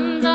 yanımda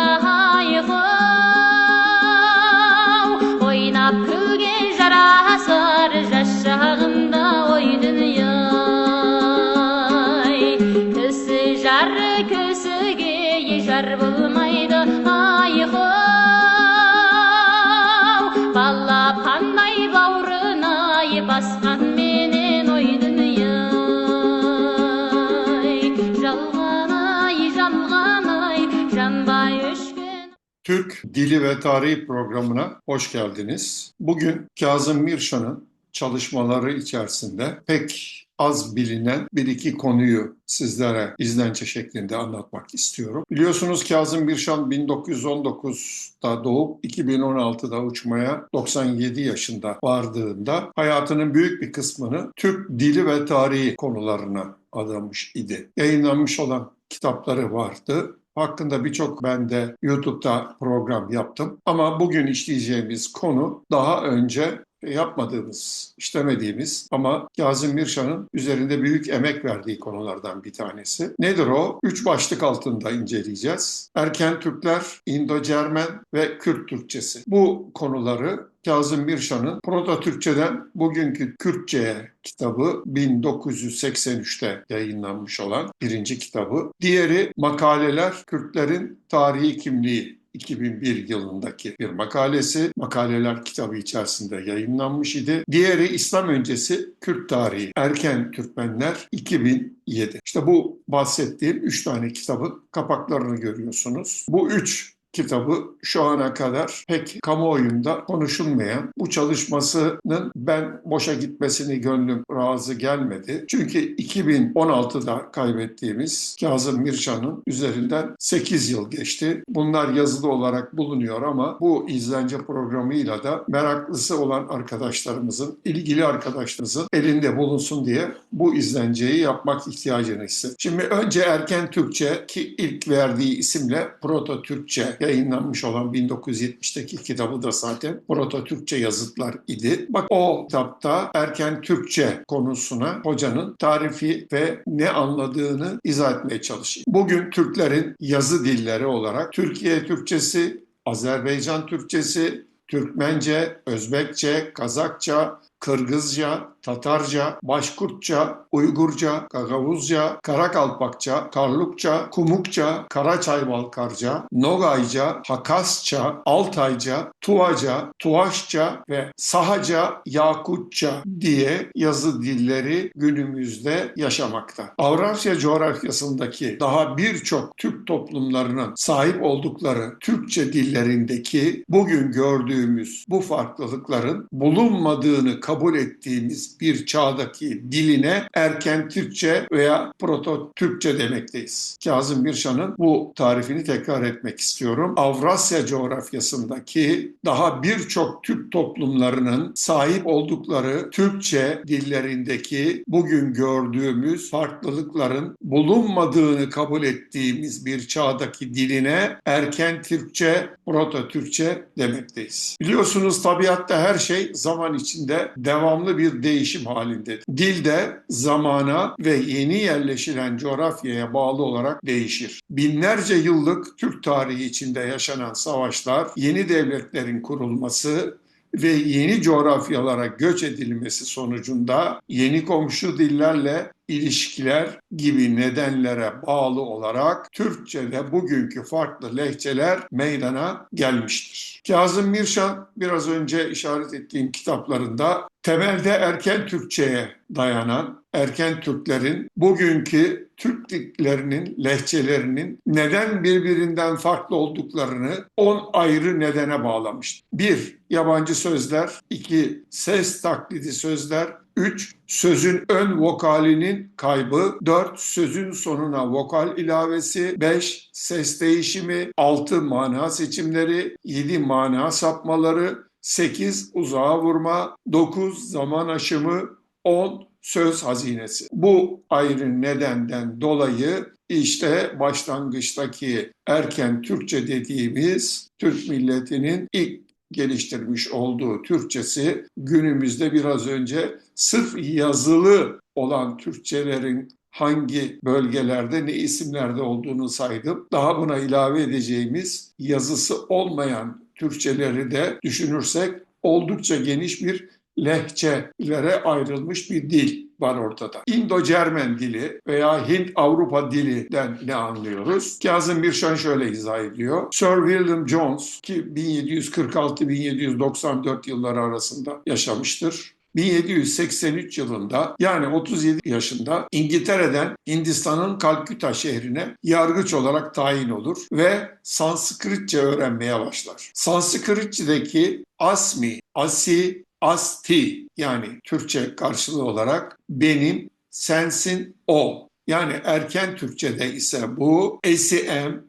Türk Dili ve Tarihi programına hoş geldiniz. Bugün Kazım Mirşan'ın çalışmaları içerisinde pek az bilinen bir iki konuyu sizlere izlence şeklinde anlatmak istiyorum. Biliyorsunuz Kazım Mirşan 1919'da doğup 2016'da uçmaya 97 yaşında vardığında hayatının büyük bir kısmını Türk dili ve tarihi konularına adamış idi. Yayınlanmış olan kitapları vardı. Hakkında birçok ben de YouTube'da program yaptım. Ama bugün işleyeceğimiz konu daha önce yapmadığımız, işlemediğimiz ama Kazım Mirşan'ın üzerinde büyük emek verdiği konulardan bir tanesi. Nedir o? Üç başlık altında inceleyeceğiz. Erken Türkler, İndo-Cermen ve Kürt Türkçesi. Bu konuları Kazım Mirşan'ın Proto Türkçeden bugünkü Kürtçe'ye kitabı 1983'te yayınlanmış olan birinci kitabı. Diğeri Makaleler Kürtlerin Tarihi Kimliği 2001 yılındaki bir makalesi. Makaleler kitabı içerisinde yayınlanmış idi. Diğeri İslam öncesi Kürt tarihi. Erken Türkmenler 2007. İşte bu bahsettiğim üç tane kitabın kapaklarını görüyorsunuz. Bu üç kitabı şu ana kadar pek kamuoyunda konuşulmayan bu çalışmasının ben boşa gitmesini gönlüm razı gelmedi. Çünkü 2016'da kaybettiğimiz Kazım Mirşan'ın üzerinden 8 yıl geçti. Bunlar yazılı olarak bulunuyor ama bu izlence programıyla da meraklısı olan arkadaşlarımızın, ilgili arkadaşlarımızın elinde bulunsun diye bu izlenceyi yapmak ihtiyacını hissettim. Şimdi önce Erken Türkçe ki ilk verdiği isimle Proto Türkçe yayınlanmış olan 1970'teki kitabı da zaten Proto Türkçe yazıtlar idi. Bak o kitapta erken Türkçe konusuna hocanın tarifi ve ne anladığını izah etmeye çalışayım. Bugün Türklerin yazı dilleri olarak Türkiye Türkçesi, Azerbaycan Türkçesi, Türkmence, Özbekçe, Kazakça, Kırgızca, Tatarca, Başkurtça, Uygurca, Gagavuzca, Karakalpakça, Karlukça, Kumukça, Karaçaybalkarca, Nogayca, Hakasça, Altayca, Tuvaca, Tuvaşça ve Sahaca, Yakutça diye yazı dilleri günümüzde yaşamakta. Avrasya coğrafyasındaki daha birçok Türk toplumlarının sahip oldukları Türkçe dillerindeki bugün gördüğümüz bu farklılıkların bulunmadığını kabul ettiğimiz bir çağdaki diline erken Türkçe veya proto Türkçe demekteyiz. Kazım Mirşan'ın bu tarifini tekrar etmek istiyorum. Avrasya coğrafyasındaki daha birçok Türk toplumlarının sahip oldukları Türkçe dillerindeki bugün gördüğümüz farklılıkların bulunmadığını kabul ettiğimiz bir çağdaki diline erken Türkçe, proto Türkçe demekteyiz. Biliyorsunuz tabiatta her şey zaman içinde devamlı bir değişim halindedir. Dil de zamana ve yeni yerleşilen coğrafyaya bağlı olarak değişir. Binlerce yıllık Türk tarihi içinde yaşanan savaşlar, yeni devletlerin kurulması ve yeni coğrafyalara göç edilmesi sonucunda yeni komşu dillerle ilişkiler gibi nedenlere bağlı olarak Türkçe'de bugünkü farklı lehçeler meydana gelmiştir. Kazım Mirşan biraz önce işaret ettiğim kitaplarında temelde erken Türkçe'ye dayanan erken Türklerin bugünkü Türk dillerinin, lehçelerinin neden birbirinden farklı olduklarını 10 ayrı nedene bağlamıştır. 1. Yabancı sözler 2. Ses taklidi sözler 3. Sözün ön vokalinin kaybı. 4. Sözün sonuna vokal ilavesi. 5. Ses değişimi. 6. Mana seçimleri. 7. Mana sapmaları. 8. Uzağa vurma. 9. Zaman aşımı. 10. Söz hazinesi. Bu ayrı nedenden dolayı işte başlangıçtaki erken Türkçe dediğimiz Türk milletinin ilk geliştirmiş olduğu Türkçesi günümüzde biraz önce sırf yazılı olan Türkçelerin hangi bölgelerde ne isimlerde olduğunu saydım. Daha buna ilave edeceğimiz yazısı olmayan Türkçeleri de düşünürsek oldukça geniş bir lehçelere ayrılmış bir dil var ortada. İndo-Cermen dili veya Hint-Avrupa dilinden ne anlıyoruz? Kazım Birşan şöyle izah ediyor. Sir William Jones ki 1746-1794 yılları arasında yaşamıştır. 1783 yılında yani 37 yaşında İngiltere'den Hindistan'ın Kalküta şehrine yargıç olarak tayin olur ve Sanskritçe öğrenmeye başlar. Sanskritçedeki asmi, asi, asti yani Türkçe karşılığı olarak benim, sensin, o. Yani erken Türkçe'de ise bu esim,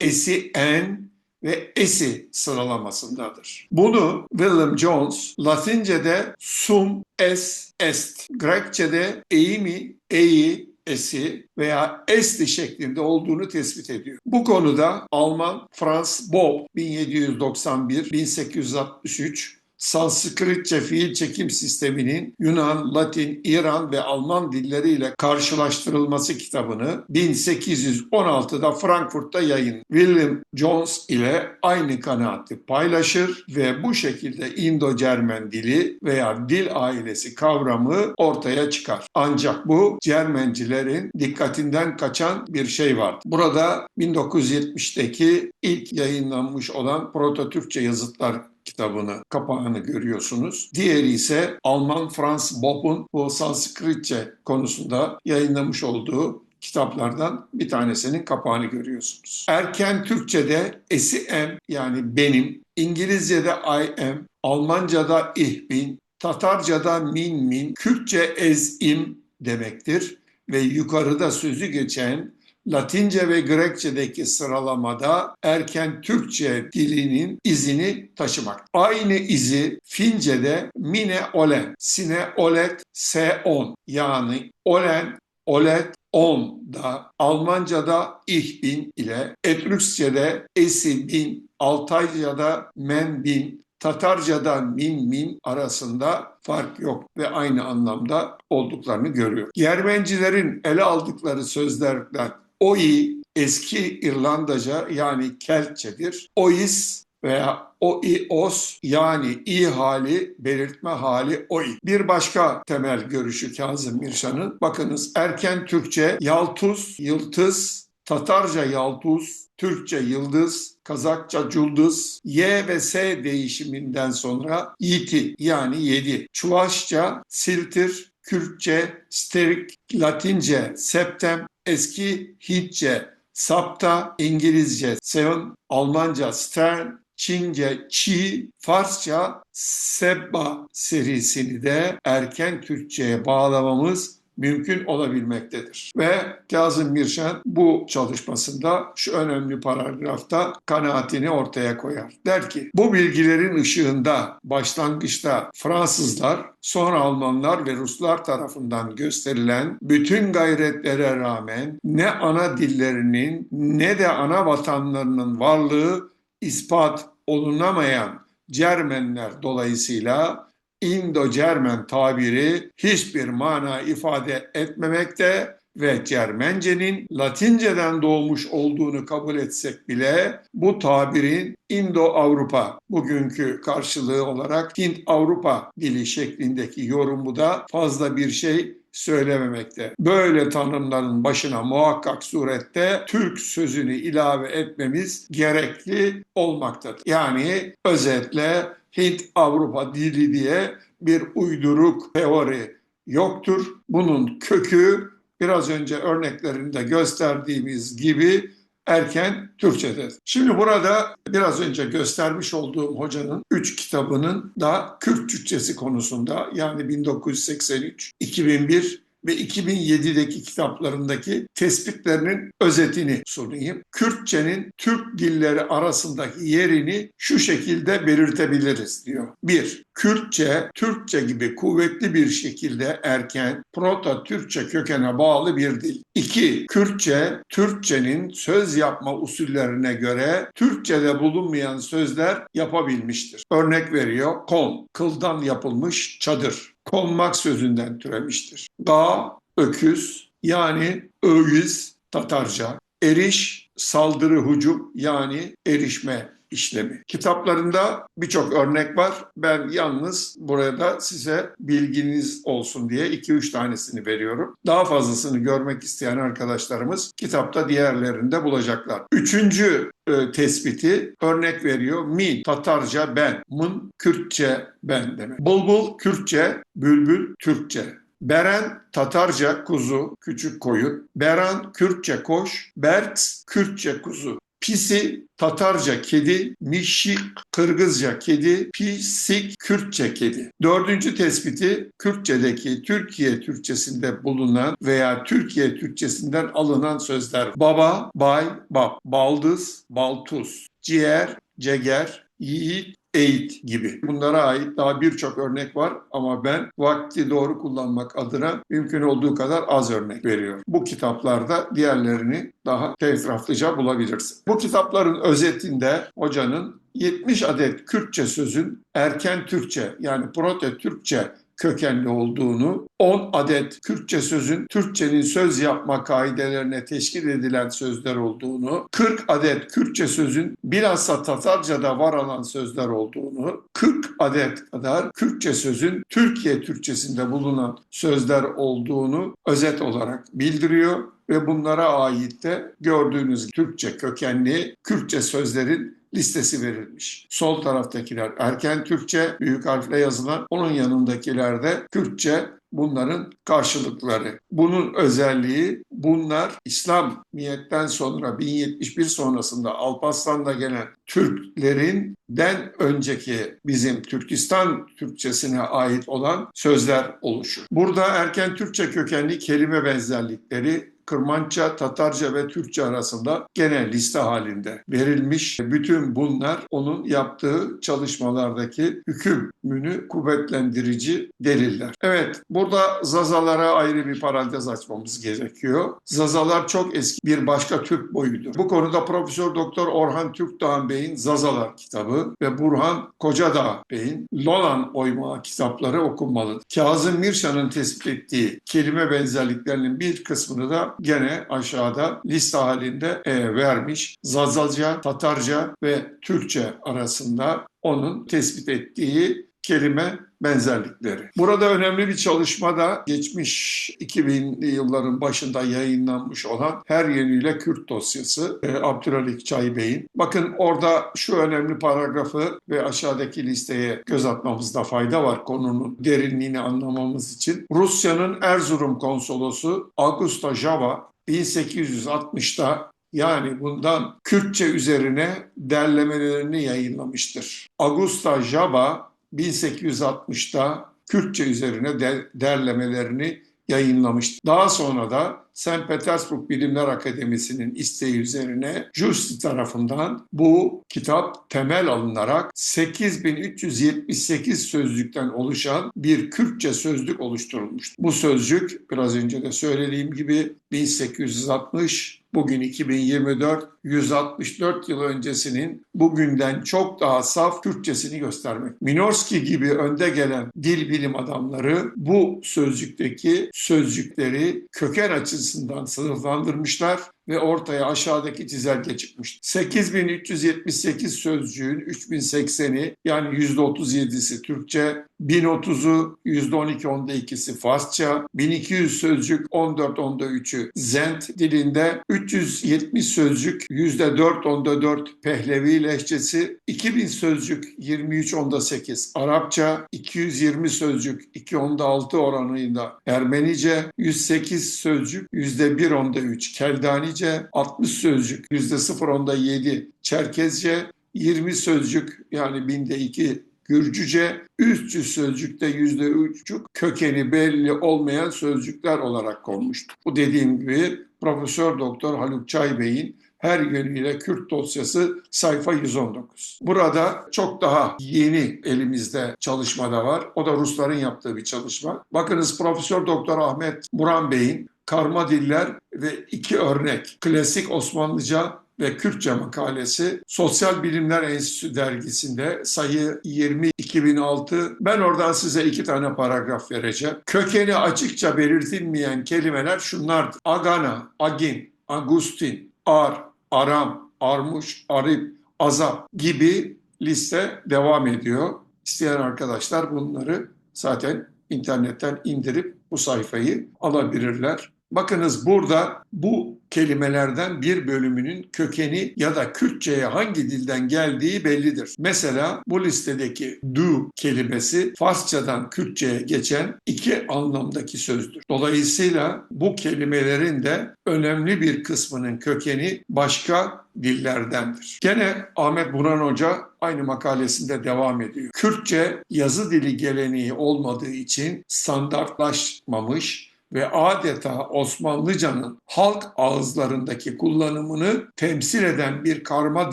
esi en ve esi sıralamasındadır. Bunu William Jones Latince'de sum es est, Grekçe'de eimi, eyi, esi veya esti şeklinde olduğunu tespit ediyor. Bu konuda Alman Franz Bob 1791-1863 Sanskritçe fiil çekim sisteminin Yunan, Latin, İran ve Alman dilleriyle karşılaştırılması kitabını 1816'da Frankfurt'ta yayın. William Jones ile aynı kanaati paylaşır ve bu şekilde İndo-Cermen dili veya dil ailesi kavramı ortaya çıkar. Ancak bu Cermencilerin dikkatinden kaçan bir şey var. Burada 1970'teki ilk yayınlanmış olan Proto-Türkçe yazıtlar kitabını, kapağını görüyorsunuz. Diğeri ise Alman Franz Bopp'un bu Sanskritçe konusunda yayınlamış olduğu kitaplardan bir tanesinin kapağını görüyorsunuz. Erken Türkçe'de esi yani benim, İngilizce'de I am, Almanca'da ich bin, Tatarca'da min min, Kürtçe ez im demektir ve yukarıda sözü geçen Latince ve Grekçedeki sıralamada erken Türkçe dilinin izini taşımak. Aynı izi Fince'de mine olen, sine olet, se on yani olen, olet, on da Almanca'da ich bin ile Etrüskçe'de esi bin, Altayca'da men bin, Tatarca'da min min arasında fark yok ve aynı anlamda olduklarını görüyor. Yermencilerin ele aldıkları sözlerden Oi eski İrlandaca yani Keltçedir. Ois veya oios yani i hali, belirtme hali oi. Bir başka temel görüşü Kazım Mirşan'ın bakınız erken Türkçe yaltuz, yıltız, Tatarca yaltuz, Türkçe yıldız, Kazakça culduz, Y ve S değişiminden sonra yiti yani yedi. Çuvaşça siltir, Kürtçe sterik, Latince septem, eski Hintçe sapta, İngilizce seven, Almanca stern, Çince çi, Farsça sebba serisini de erken Türkçe'ye bağlamamız mümkün olabilmektedir. Ve Kazım Mirşen bu çalışmasında şu önemli paragrafta kanaatini ortaya koyar. Der ki bu bilgilerin ışığında başlangıçta Fransızlar sonra Almanlar ve Ruslar tarafından gösterilen bütün gayretlere rağmen ne ana dillerinin ne de ana vatanlarının varlığı ispat olunamayan Cermenler dolayısıyla İndo-Cermen tabiri hiçbir mana ifade etmemekte ve Cermencenin Latinceden doğmuş olduğunu kabul etsek bile bu tabirin İndo-Avrupa bugünkü karşılığı olarak Hint-Avrupa dili şeklindeki yorumu da fazla bir şey söylememekte. Böyle tanımların başına muhakkak surette Türk sözünü ilave etmemiz gerekli olmaktadır. Yani özetle Hint-Avrupa dili diye bir uyduruk teori yoktur. Bunun kökü biraz önce örneklerinde gösterdiğimiz gibi erken Türkçe'de. Şimdi burada biraz önce göstermiş olduğum hocanın 3 kitabının da Kürt Türkçesi konusunda yani 1983, 2001 ve 2007'deki kitaplarındaki tespitlerinin özetini sunayım. Kürtçenin Türk dilleri arasındaki yerini şu şekilde belirtebiliriz diyor. 1. Kürtçe, Türkçe gibi kuvvetli bir şekilde erken, Proto-Türkçe kökene bağlı bir dil. 2. Kürtçe, Türkçenin söz yapma usullerine göre Türkçede bulunmayan sözler yapabilmiştir. Örnek veriyor, kon, kıldan yapılmış çadır konmak sözünden türemiştir. Dağ, öküz, yani öğüz Tatarca, eriş saldırı hücum yani erişme işlemi. Kitaplarında birçok örnek var. Ben yalnız burada size bilginiz olsun diye 2-3 tanesini veriyorum. Daha fazlasını görmek isteyen arkadaşlarımız kitapta diğerlerini de bulacaklar. Üçüncü e, tespiti örnek veriyor. Mi, Tatarca ben, mın, Kürtçe ben demek. Bulbul, Kürtçe, bülbül, Türkçe. Beren Tatarca kuzu, küçük koyun. Beran Kürtçe koş, Bert Kürtçe kuzu. Pisi Tatarca kedi, Mişi Kırgızca kedi, Pisik Kürtçe kedi. Dördüncü tespiti Kürtçedeki Türkiye Türkçesinde bulunan veya Türkiye Türkçesinden alınan sözler. Baba, bay, bab, baldız, baltuz, ciğer, ceger, yiğit, eğit gibi. Bunlara ait daha birçok örnek var ama ben vakti doğru kullanmak adına mümkün olduğu kadar az örnek veriyorum. Bu kitaplarda diğerlerini daha etraflıca bulabilirsin. Bu kitapların özetinde hocanın 70 adet Kürtçe sözün erken Türkçe yani proto Türkçe kökenli olduğunu, 10 adet Kürtçe sözün Türkçenin söz yapma kaidelerine teşkil edilen sözler olduğunu, 40 adet Kürtçe sözün bilhassa Tatarca'da var olan sözler olduğunu, 40 adet kadar Kürtçe sözün Türkiye Türkçesinde bulunan sözler olduğunu özet olarak bildiriyor ve bunlara ait de gördüğünüz Türkçe kökenli Kürtçe sözlerin listesi verilmiş. Sol taraftakiler erken Türkçe büyük harfle yazılan, onun yanındakiler de Kürtçe bunların karşılıkları. Bunun özelliği bunlar İslamiyet'ten sonra 1071 sonrasında Alparslan'da gelen Türklerin den önceki bizim Türkistan Türkçesine ait olan sözler oluşur. Burada erken Türkçe kökenli kelime benzerlikleri Kırmança, Tatarca ve Türkçe arasında genel liste halinde verilmiş. Bütün bunlar onun yaptığı çalışmalardaki hükümünü kuvvetlendirici deliller. Evet, burada Zazalara ayrı bir parantez açmamız gerekiyor. Zazalar çok eski bir başka Türk boyudur. Bu konuda Profesör Doktor Orhan Türkdağ Bey'in Zazalar kitabı ve Burhan Kocadağ Bey'in Lolan Oymağı kitapları okunmalıdır. Kazım Mirşan'ın tespit ettiği kelime benzerliklerinin bir kısmını da gene aşağıda liste halinde e, vermiş. Zazaca, Tatarca ve Türkçe arasında onun tespit ettiği kelime benzerlikleri. Burada önemli bir çalışma da geçmiş 2000'li yılların başında yayınlanmış olan Her Yönüyle Kürt dosyası e, Abdülhalik Çay Bey'in. Bakın orada şu önemli paragrafı ve aşağıdaki listeye göz atmamızda fayda var konunun derinliğini anlamamız için. Rusya'nın Erzurum konsolosu Augusta Java 1860'da yani bundan Kürtçe üzerine derlemelerini yayınlamıştır. Augusta Java 1860'da Kürtçe üzerine de, derlemelerini yayınlamıştır. Daha sonra da St. Petersburg Bilimler Akademisi'nin isteği üzerine Justi tarafından bu kitap temel alınarak 8378 sözlükten oluşan bir Kürtçe sözlük oluşturulmuştur. Bu sözcük biraz önce de söylediğim gibi 1860 bugün 2024 164 yıl öncesinin bugünden çok daha saf Türkçesini göstermek. Minorski gibi önde gelen dil bilim adamları bu sözcükteki sözcükleri köken açısından sınıflandırmışlar ve ortaya aşağıdaki çizelge çıkmış. 8378 sözcüğün 3080'i yani %37'si Türkçe, 1030'u %12 onda ikisi Farsça, 1200 sözcük 14 onda 3'ü Zent dilinde, 370 sözcük %4 onda 4 Pehlevi lehçesi, 2000 sözcük 23 onda 8 Arapça, 220 sözcük 2 onda 6 oranıyla Ermenice, 108 sözcük %1 onda 3 Keldanice, Türkçe 60 sözcük %0.7 Çerkezce 20 sözcük yani binde 2 Gürcüce 300 sözcükte %3'cük kökeni belli olmayan sözcükler olarak konmuştur. Bu dediğim gibi Profesör Doktor Haluk Çay Bey'in her yönüyle Kürt dosyası sayfa 119. Burada çok daha yeni elimizde çalışmada var. O da Rusların yaptığı bir çalışma. Bakınız Profesör Doktor Ahmet Buran Bey'in karma diller ve iki örnek klasik Osmanlıca ve Kürtçe makalesi Sosyal Bilimler Enstitüsü dergisinde sayı 20 2006. Ben oradan size iki tane paragraf vereceğim. Kökeni açıkça belirtilmeyen kelimeler şunlardır. Agana, Agin, Agustin, Ar, Aram, Armuş, Arip, Azap gibi liste devam ediyor. İsteyen arkadaşlar bunları zaten internetten indirip bu sayfayı alabilirler. Bakınız burada bu kelimelerden bir bölümünün kökeni ya da Kürtçe'ye hangi dilden geldiği bellidir. Mesela bu listedeki du kelimesi Farsçadan Kürtçe'ye geçen iki anlamdaki sözdür. Dolayısıyla bu kelimelerin de önemli bir kısmının kökeni başka dillerdendir. Gene Ahmet Burhan Hoca aynı makalesinde devam ediyor. Kürtçe yazı dili geleneği olmadığı için standartlaşmamış ve adeta Osmanlıcanın halk ağızlarındaki kullanımını temsil eden bir karma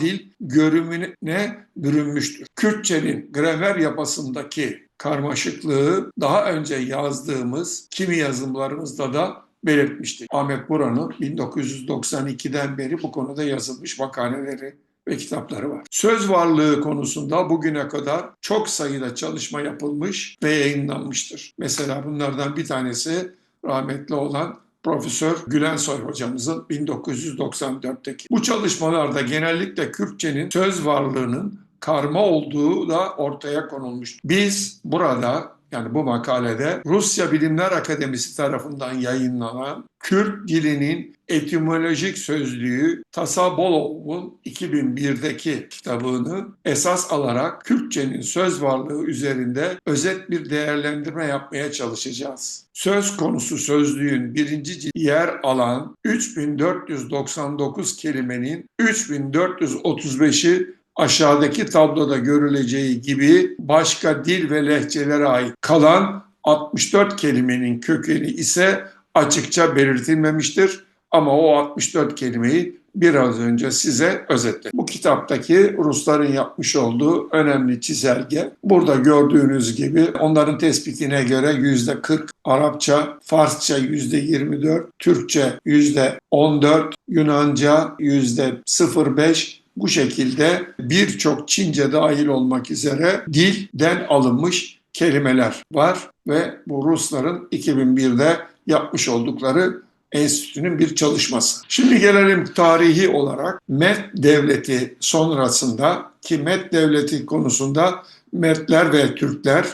dil görümüne bürünmüştür. Kürtçenin gramer yapısındaki karmaşıklığı daha önce yazdığımız kimi yazımlarımızda da belirtmiştik. Ahmet Buran'ın 1992'den beri bu konuda yazılmış makaleleri ve kitapları var. Söz varlığı konusunda bugüne kadar çok sayıda çalışma yapılmış ve yayınlanmıştır. Mesela bunlardan bir tanesi rahmetli olan Profesör Gülensoy hocamızın 1994'teki. Bu çalışmalarda genellikle Kürtçenin söz varlığının karma olduğu da ortaya konulmuş. Biz burada yani bu makalede Rusya Bilimler Akademisi tarafından yayınlanan Kürt dilinin etimolojik sözlüğü Tasabolov'un 2001'deki kitabını esas alarak Kürtçenin söz varlığı üzerinde özet bir değerlendirme yapmaya çalışacağız. Söz konusu sözlüğün birinci cildi yer alan 3499 kelimenin 3435'i aşağıdaki tabloda görüleceği gibi başka dil ve lehçelere ait kalan 64 kelimenin kökeni ise açıkça belirtilmemiştir. Ama o 64 kelimeyi biraz önce size özetledim. Bu kitaptaki Rusların yapmış olduğu önemli çizelge. Burada gördüğünüz gibi onların tespitine göre %40 Arapça, Farsça %24, Türkçe %14, Yunanca %05, bu şekilde birçok Çince dahil olmak üzere dilden alınmış kelimeler var ve bu Rusların 2001'de yapmış oldukları enstitünün bir çalışması. Şimdi gelelim tarihi olarak Mert Devleti sonrasında ki Mert Devleti konusunda Mertler ve Türkler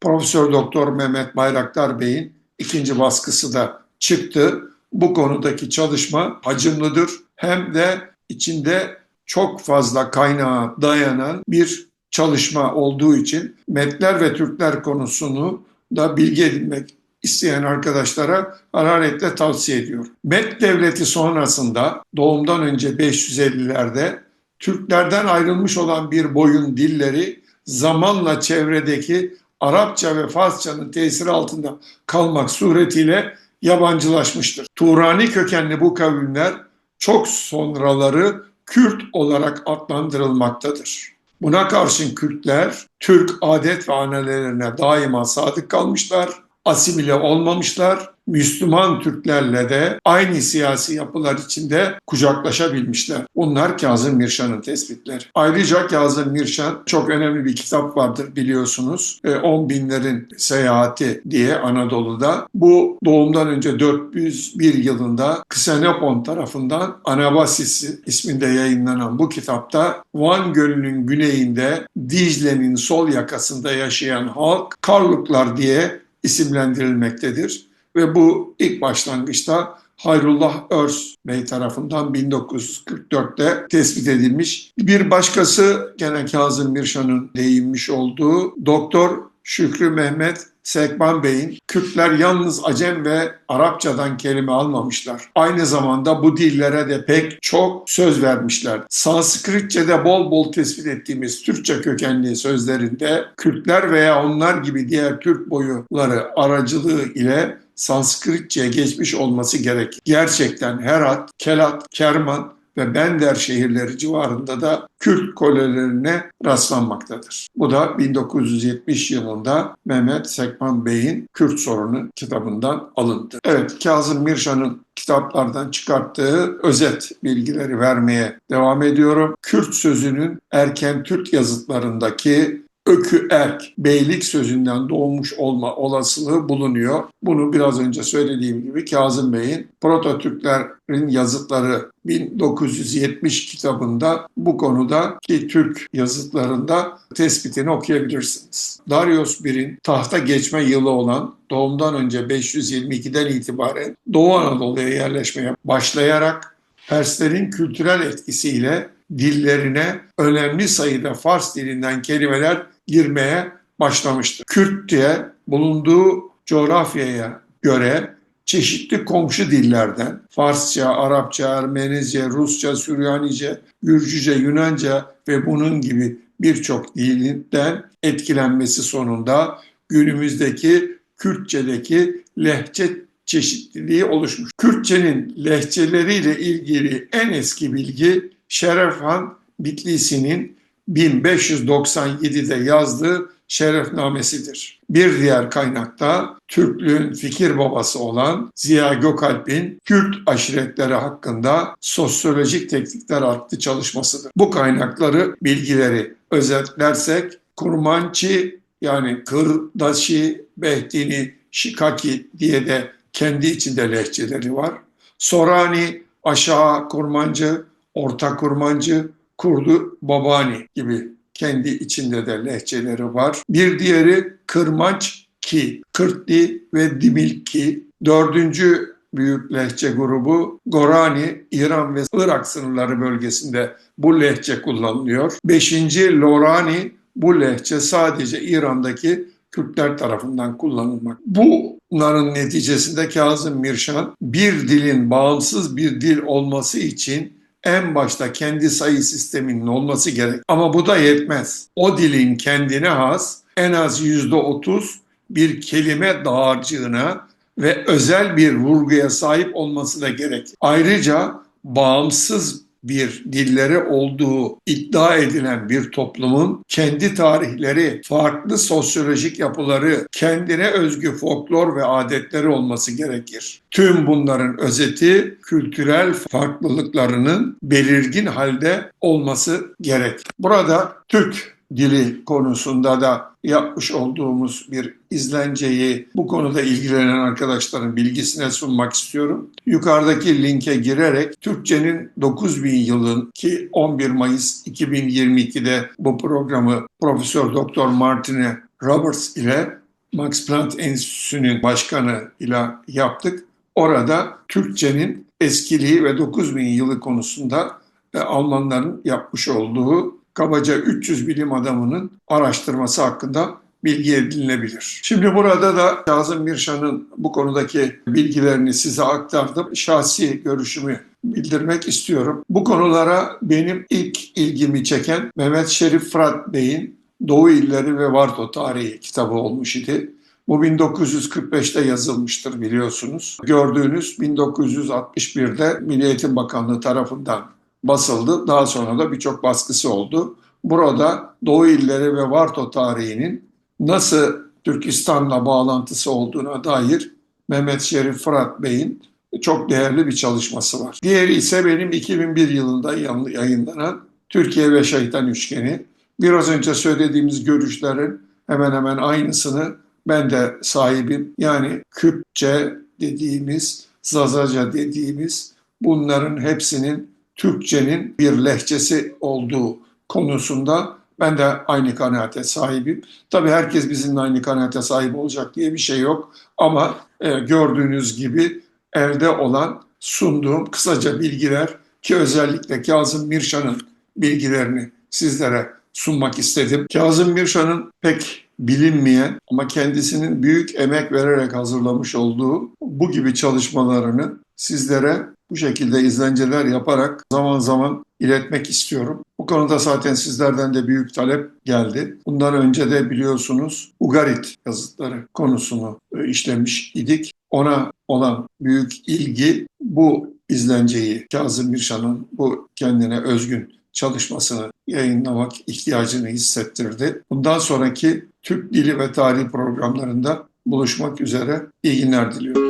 Profesör Doktor Mehmet Bayraktar Bey'in ikinci baskısı da çıktı. Bu konudaki çalışma hacimlidir hem de içinde çok fazla kaynağa dayanan bir çalışma olduğu için Metler ve Türkler konusunu da bilgi edinmek isteyen arkadaşlara hararetle tavsiye ediyorum. Met Devleti sonrasında doğumdan önce 550'lerde Türklerden ayrılmış olan bir boyun dilleri zamanla çevredeki Arapça ve Farsçanın tesiri altında kalmak suretiyle yabancılaşmıştır. Turani kökenli bu kavimler çok sonraları Kürt olarak adlandırılmaktadır. Buna karşın Kürtler Türk adet ve ananelerine daima sadık kalmışlar, asimile olmamışlar, Müslüman Türklerle de aynı siyasi yapılar içinde kucaklaşabilmişler. Bunlar Kazım Mirşan'ın tespitleri. Ayrıca Kazım Mirşan çok önemli bir kitap vardır biliyorsunuz. 10 binlerin seyahati diye Anadolu'da. Bu doğumdan önce 401 yılında Ksenopon tarafından Anabasisi isminde yayınlanan bu kitapta Van Gölü'nün güneyinde Dicle'nin sol yakasında yaşayan halk Karluklar diye isimlendirilmektedir ve bu ilk başlangıçta Hayrullah Örs Bey tarafından 1944'te tespit edilmiş. Bir başkası gene Kazım Mirşan'ın değinmiş olduğu Doktor Şükrü Mehmet Sekban Bey'in Kürtler yalnız Acem ve Arapçadan kelime almamışlar. Aynı zamanda bu dillere de pek çok söz vermişler. Sanskritçe'de bol bol tespit ettiğimiz Türkçe kökenli sözlerinde Kürtler veya onlar gibi diğer Türk boyuları aracılığı ile Sanskritçe'ye geçmiş olması gerek. Gerçekten Herat, Kelat, Kerman ve Bender şehirleri civarında da Kürt kolelerine rastlanmaktadır. Bu da 1970 yılında Mehmet Sekman Bey'in Kürt sorunu kitabından alındı. Evet Kazım Mirşan'ın kitaplardan çıkarttığı özet bilgileri vermeye devam ediyorum. Kürt sözünün erken Türk yazıtlarındaki ökü erk, beylik sözünden doğmuş olma olasılığı bulunuyor. Bunu biraz önce söylediğim gibi Kazım Bey'in Proto-Türklerin yazıtları 1970 kitabında bu konuda ki Türk yazıtlarında tespitini okuyabilirsiniz. Darius I'nin tahta geçme yılı olan doğumdan önce 522'den itibaren Doğu Anadolu'ya yerleşmeye başlayarak Perslerin kültürel etkisiyle dillerine önemli sayıda Fars dilinden kelimeler girmeye başlamıştır. Kürt diye bulunduğu coğrafyaya göre çeşitli komşu dillerden Farsça, Arapça, Ermenice, Rusça, Süryanice, Gürcüce, Yunanca ve bunun gibi birçok dilden etkilenmesi sonunda günümüzdeki Kürtçedeki lehçe çeşitliliği oluşmuş. Kürtçenin lehçeleriyle ilgili en eski bilgi Şerefhan Bitlisi'nin 1597'de yazdığı şerefnamesidir. Bir diğer kaynakta Türklüğün fikir babası olan Ziya Gökalp'in Kürt aşiretleri hakkında sosyolojik teknikler adlı çalışmasıdır. Bu kaynakları, bilgileri özetlersek Kurmançı yani Kırdaşi, Behtini, Şikaki diye de kendi içinde lehçeleri var. Sorani, aşağı kurmancı, orta kurmancı, kurdu babani gibi kendi içinde de lehçeleri var. Bir diğeri kırmaç ki, kırtli ve dimilki. Dördüncü büyük lehçe grubu Gorani, İran ve Irak sınırları bölgesinde bu lehçe kullanılıyor. Beşinci Lorani, bu lehçe sadece İran'daki Kürtler tarafından kullanılmak. Bunların neticesinde Kazım Mirşan bir dilin bağımsız bir dil olması için en başta kendi sayı sisteminin olması gerek. Ama bu da yetmez. O dilin kendine has en az yüzde otuz bir kelime dağarcığına ve özel bir vurguya sahip olması da gerek. Ayrıca bağımsız bir dilleri olduğu iddia edilen bir toplumun kendi tarihleri, farklı sosyolojik yapıları, kendine özgü folklor ve adetleri olması gerekir. Tüm bunların özeti kültürel farklılıklarının belirgin halde olması gerek. Burada Türk dili konusunda da yapmış olduğumuz bir izlenceyi bu konuda ilgilenen arkadaşların bilgisine sunmak istiyorum. Yukarıdaki linke girerek Türkçenin 9000 yılın ki 11 Mayıs 2022'de bu programı Profesör Doktor Martine Roberts ile Max Planck Enstitüsü'nün başkanı ile yaptık. Orada Türkçenin eskiliği ve 9000 yılı konusunda Almanların yapmış olduğu kabaca 300 bilim adamının araştırması hakkında bilgi edinilebilir. Şimdi burada da Kazım Mirşan'ın bu konudaki bilgilerini size aktardım. Şahsi görüşümü bildirmek istiyorum. Bu konulara benim ilk ilgimi çeken Mehmet Şerif Fırat Bey'in Doğu İlleri ve Varto Tarihi kitabı olmuş idi. Bu 1945'te yazılmıştır biliyorsunuz. Gördüğünüz 1961'de Milli Eğitim Bakanlığı tarafından basıldı. Daha sonra da birçok baskısı oldu. Burada Doğu illeri ve Varto tarihinin nasıl Türkistan'la bağlantısı olduğuna dair Mehmet Şerif Fırat Bey'in çok değerli bir çalışması var. Diğeri ise benim 2001 yılında yayınlanan Türkiye ve Şeytan Üçgeni. Biraz önce söylediğimiz görüşlerin hemen hemen aynısını ben de sahibim. Yani Kürtçe dediğimiz, Zazaca dediğimiz bunların hepsinin Türkçenin bir lehçesi olduğu konusunda ben de aynı kanaate sahibim. Tabii herkes bizimle aynı kanaate sahip olacak diye bir şey yok. Ama e, gördüğünüz gibi elde olan sunduğum kısaca bilgiler ki özellikle Kazım Mirşan'ın bilgilerini sizlere sunmak istedim. Kazım Mirşan'ın pek bilinmeyen ama kendisinin büyük emek vererek hazırlamış olduğu bu gibi çalışmalarını sizlere bu şekilde izlenceler yaparak zaman zaman iletmek istiyorum. Bu konuda zaten sizlerden de büyük talep geldi. Bundan önce de biliyorsunuz Ugarit yazıtları konusunu e, işlemiş idik. Ona olan büyük ilgi bu izlenceyi Kazım Birşan'ın bu kendine özgün çalışmasını yayınlamak ihtiyacını hissettirdi. Bundan sonraki Türk Dili ve Tarihi programlarında buluşmak üzere iyi günler diliyorum.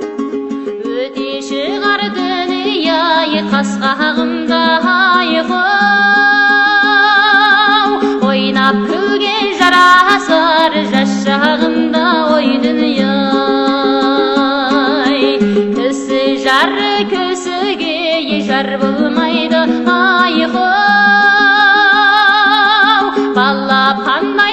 қасқағымда ай ойнап күлге жарасар жас шағымда ой дүние ай түсі жар көсіге жар болмайды ай құу бала панда